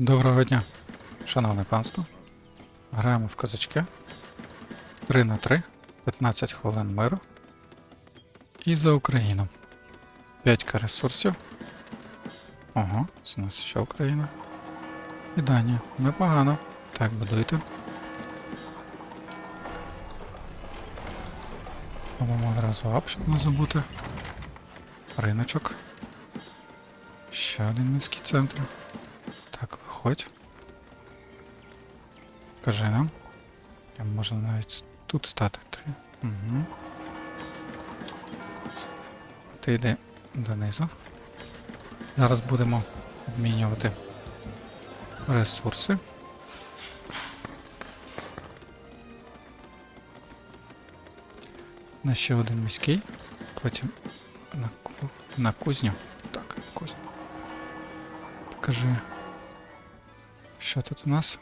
Доброго дня, шановне панство. Граємо в козачки. 3 на 3, 15 хвилин миру. І за Україну. 5 ресурсів. Ого, це у нас ще Україна. І Данія. Непогано. Так, будуйте. Робимо одразу ап, щоб не забути. Риночок. Ще один міський центр. Так. Кажи нам. Я можна навіть тут стати три. Угу. Ти йди донизу. Зараз будемо обмінювати ресурси. На ще один міський. Потім на, на кузню. Так, кузню. Покажи. Що тут у нас?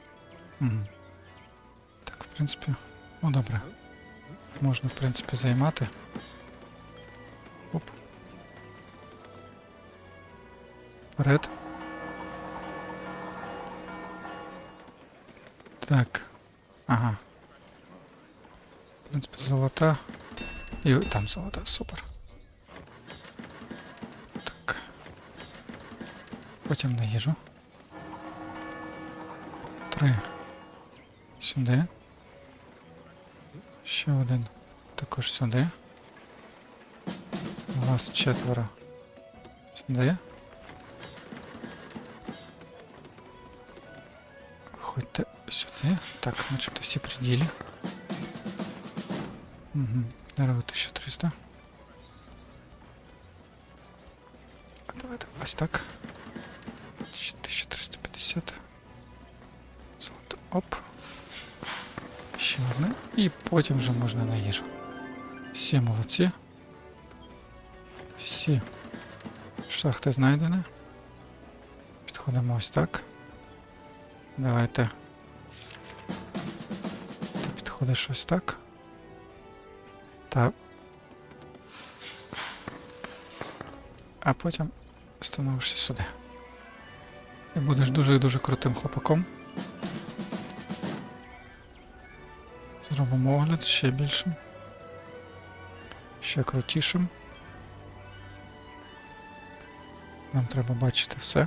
Угу. Так, в принципі. Ну добре. Можна, в принципі, займати. Оп. Вперед. Так. Ага. В принципі, золота. І там золота, супер. Так. Потім на їжу. Три. Сюди. Ще один. Також сюди. Вас четверо. Сюди. Виходьте сюди. Так, начебто всі приділі. Угу. Дерево 1300. А давайте ось так. І потім вже можна на їжу. Всі молодці. Всі шахти знайдені. Підходимо ось так. Давайте. Ти підходиш ось так. Так. А потім становишся сюди. І будеш дуже-дуже крутим хлопаком. Зробимо огляд ще більшим. Ще крутішим. Нам треба бачити все.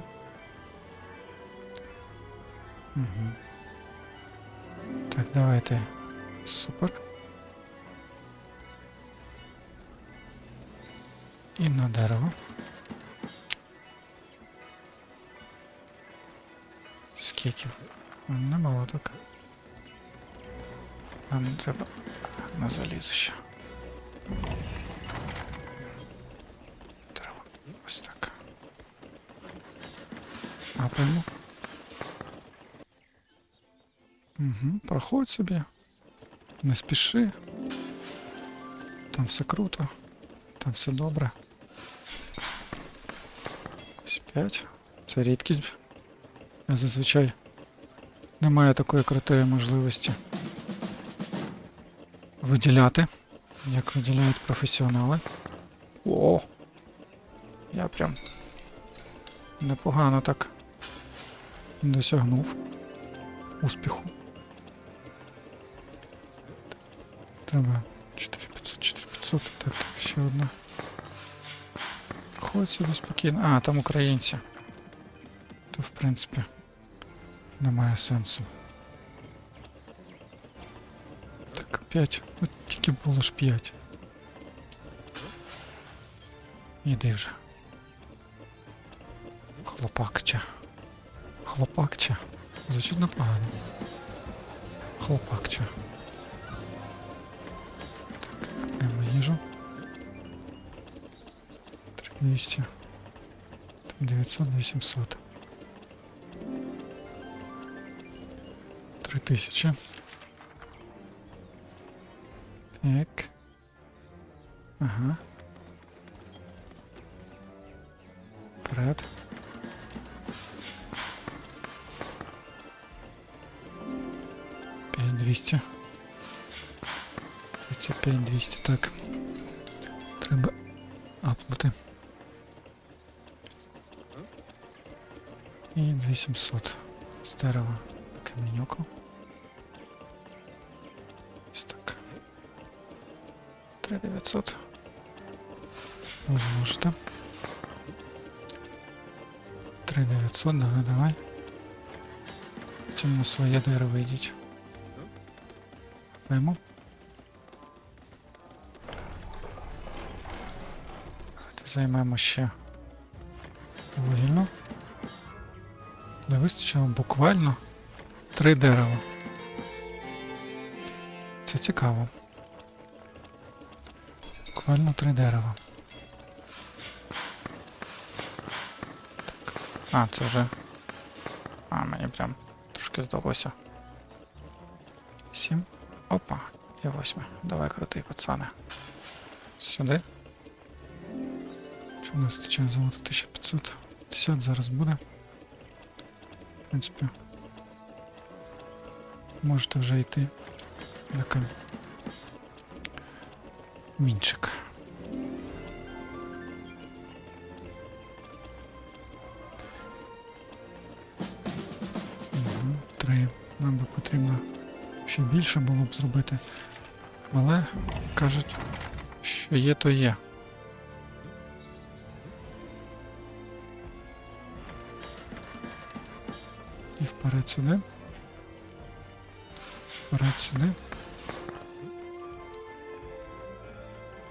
Угу. Так, давайте. Супер. І на дерево. Скільки? Немало так. Нам треба на залізо ще. Треба ось так. Апаємо. Угу, проходь собі. Не спіши. Там все круто. Там все добре. Ось 5. Це рідкість. Я зазвичай немає такої крутої можливості Виділяти, як виділяють професіонали. О! Я прям непогано так досягнув успіху. Треба 4500, 4500, так, ще одна. Проходь собі спокійно. А, там українці. То в принципі немає сенсу. 5. От тільки було ж 5. Іди вже. Хлопакча. Хлопакча. Звучить непогано. Хлопакча. Так, прямо їжу. 3200. Там 900, 800. 3000. Так. Ага. Вперед. Пять двісті. Тридцять п'ять двісті, так. Треба аплати. І 2700. З дерева 3900. Ви зможете. 3900, давай, давай. Потім на своє дерево йдіть. Пойму. Займемо ще вугільну. Не вистачило буквально три дерева. Це цікаво. Буквально три дерева. Так. А, це вже. А, мені прям трошки здалося. Сім. Опа, і восьме. Давай крутий, пацани. Сюди. Що в нас вистачає золота 1500? 50 зараз буде. В принципі. Можете вже йти на кам... Мінчик. Потрібно ще більше було б зробити. Але кажуть, що є, то є. І вперед сюди. Вперед сюди.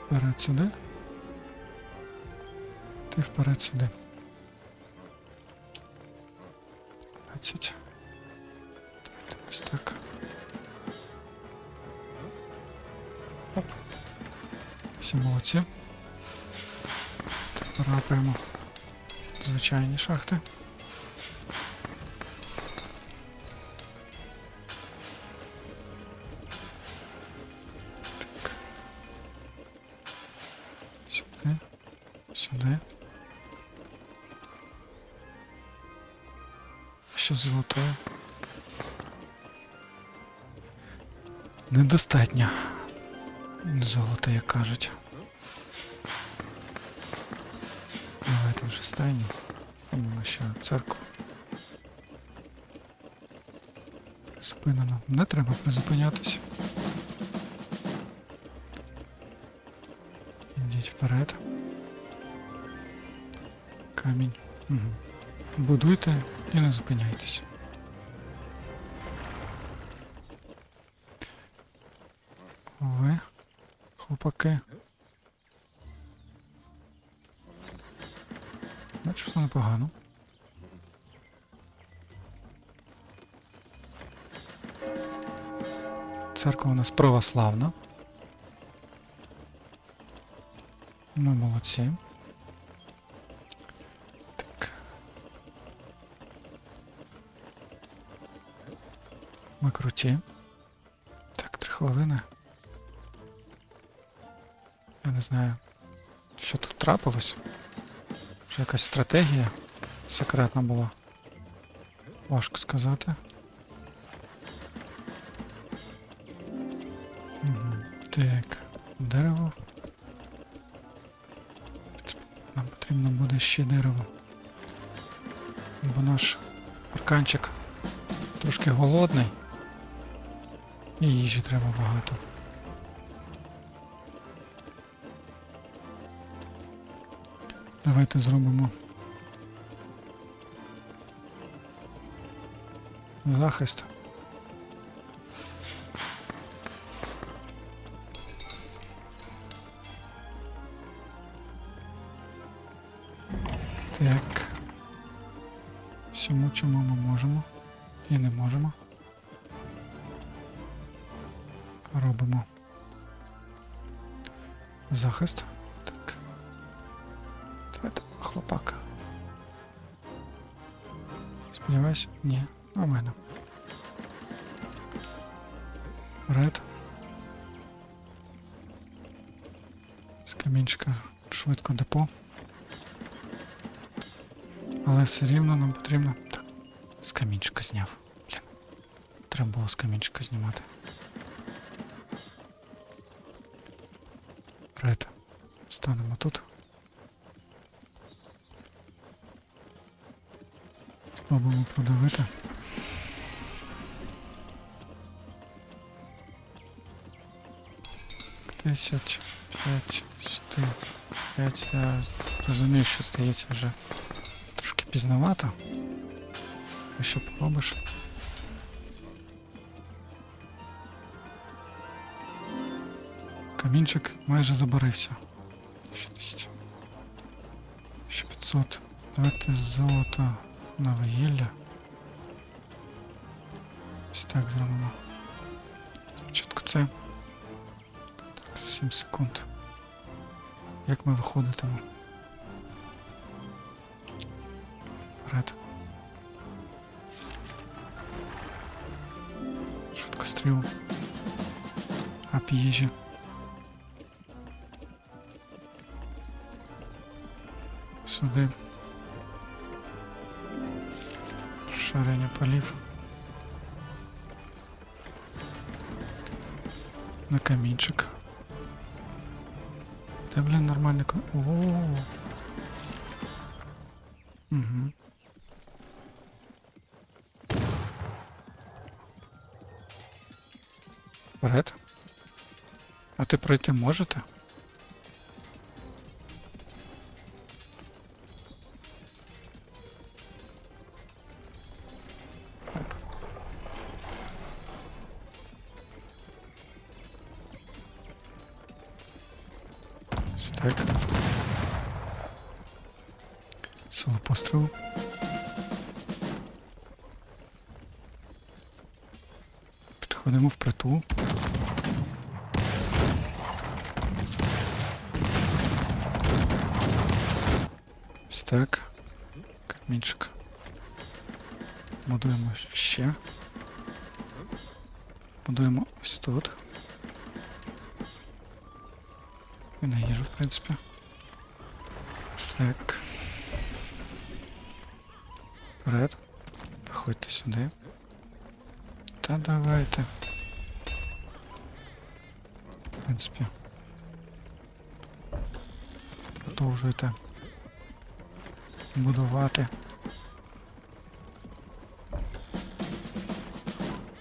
Вперед сюди. Ти вперед сюди. 20. Молодці. Тепер рапаємо звичайні шахти. Так. Сюди. Сюди. Що золотою? Недостатньо. Золота, як кажуть. Давайте вже стайні. Спомнимо ще церкву. Зупинено. Не треба призупинятися. Ідіть вперед. Камінь. Угу. Будуйте і не зупиняйтесь. Ви, хлопаки. Начебто непогано. Церква у нас православна. Ми молодці. Так. Ми круті. Так, три хвилини. Я не знаю, що тут трапилось. Чи якась стратегія секретна була. Важко сказати. Так, дерево. Нам потрібно буде ще дерево. Бо наш парканчик трошки голодний. І їжі треба багато. Давайте зробимо захист. Так. Всьому, чому ми можемо і не можемо. Робимо захист. Так. Давайте хлопак. Сподіваюсь, ні, нормально. Ред. З камінчика швидко депо. Але все рівно нам потрібно. Так, з камінчика зняв. Блін. Треба було з камінчика знімати. Ред. Станемо тут. спробуємо продавити. Тисяч, п'ять, чотири, п'ять. Я розумію, що стається вже трошки пізновато. А що поробиш? Камінчик майже заборився. 60. Ще 500. Давайте золото на вугілля. Ось так зробимо. Спочатку це. Так, 7 секунд. Як ми виходитимо? Вперед. Швидкостріл. Ап їжі. Сюди. Шарення полів. На камінчик. Та блін, нормально. О. Угу. Вперед. А ти пройти можете? Підходимо в притул. Ось так. Камінчик. Будуємо ще. Будуємо ось тут. І на їжу, в принципі. Так. Вперед. Виходьте сюди. Та давайте. Принципі. Продовжуйте. Будувати.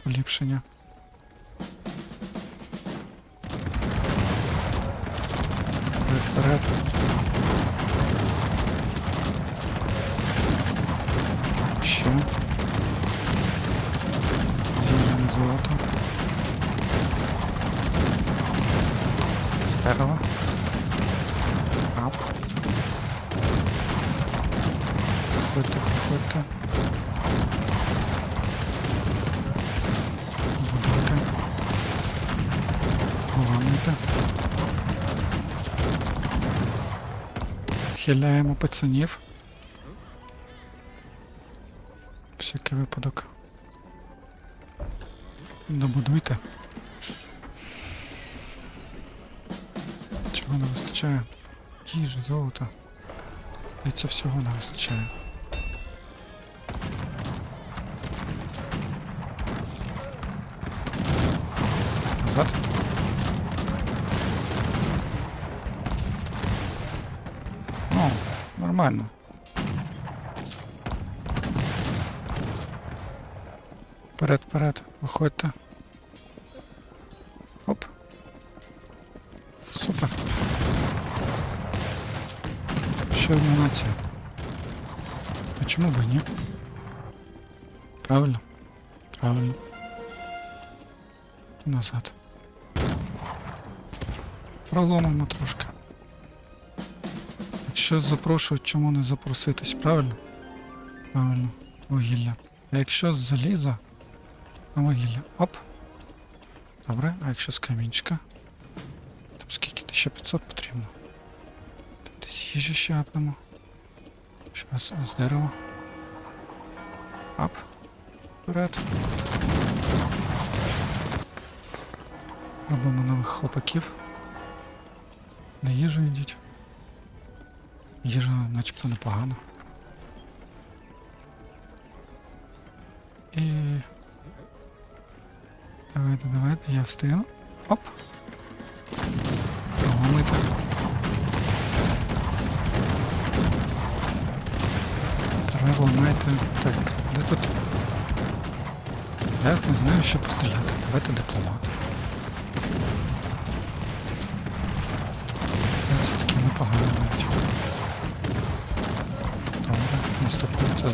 Поліпшення. Проходьте. Будуйте. Ламуйте. Хиляємо пацанів. Всякий випадок. Добудуйте. Чого не вистачає? Їжі, золота. Здається, всього не вистачає. Назад. Ну, нормально. Вперед, вперед, виходьте. Оп. Супер. Ще одна нація. А чому б і ні? Правильно? Правильно. Назад. Проломимо трошки. Якщо запрошують, чому не запроситись, правильно? Правильно. Вугілля. А якщо з заліза, на вугілля. Оп. Добре, а якщо з камінчика? Там скільки? 1500 потрібно. Десь їжі ще апнемо. Що з, з дерева. Ап. Вперед. Робимо нових хлопаків. На їжу йдіть. Їжа начебто непогана. І. Давайте, давайте, я встигну. Оп. Ламайте. Треба ламайте. Так, де тут? Я не знаю, що постріляти. Давайте дипломат.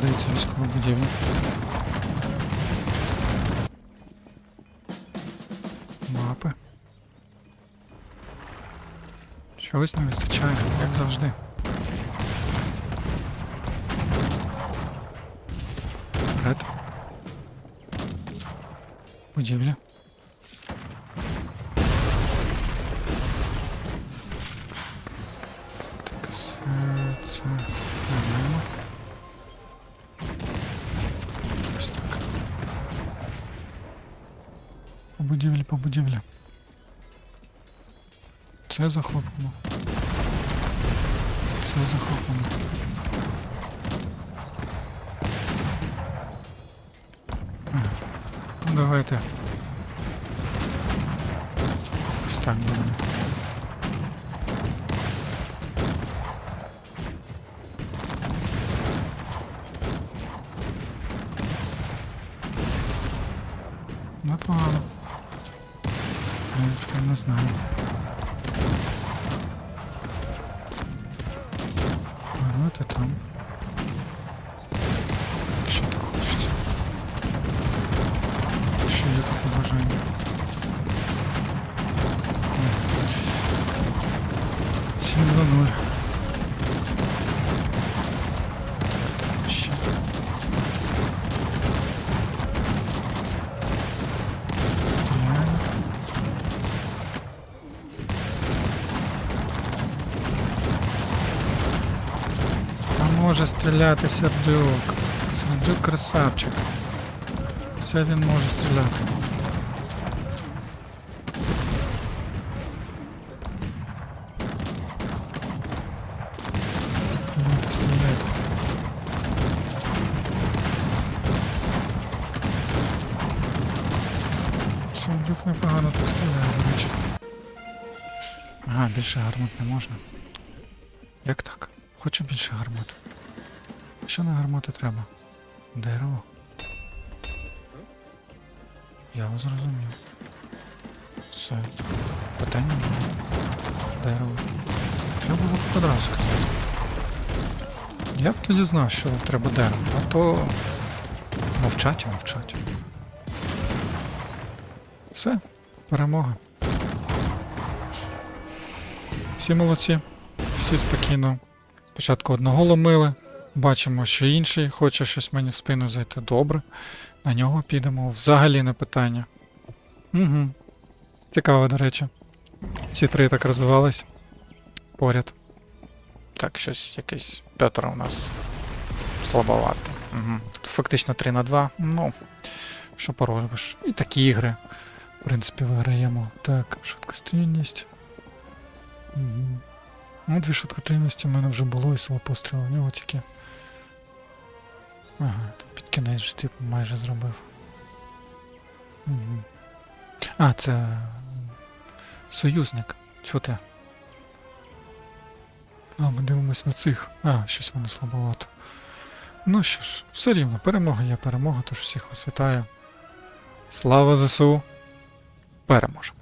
здається військова будівля. Мапи. Чогось не вистачає, як завжди. Вперед. Будівля. Це захоплено. Це захоплено. Ну давайте. Ось так будемо. Непогано. Я тепер не знаю. 7.00. стрелять и Сердюк. Сердюк красавчик. Все він може стріляти. Непогано так стріляє, до речі. Ага, більше гармат не можна. Як так? Хочу більше гармат. Що на гармати треба? Дерево. Я вас зрозумів. Все. Питання немає. Дерево. Треба було б одразу сказати. Я б тоді знав, що треба дерево, а то мовчать і мовчать. Все, перемога. Всі молодці, всі спокійно. Спочатку одного ломили, бачимо, що інший хоче щось мені в спину зайти. Добре. На нього підемо. Взагалі не питання. Угу. Цікаво, до речі. Ці три так розвивались. Поряд. Так, щось якийсь Петр у нас слабовато. Угу. Фактично 3 на 2. Ну, що поробиш. І такі ігри. В принципі, виграємо. Так, швидкострільність. Угу. Ну, дві швидкотрильності в мене вже було і село пострілу. В нього тільки. Ага, під кінець же типу майже зробив. Угу. А, це. Союзник. Чого ти? А, ми дивимось на цих. А, щось вони слабовато. Ну що ж, все рівно, перемога є перемога, тож всіх вас вітаю. Слава ЗСУ! páramos.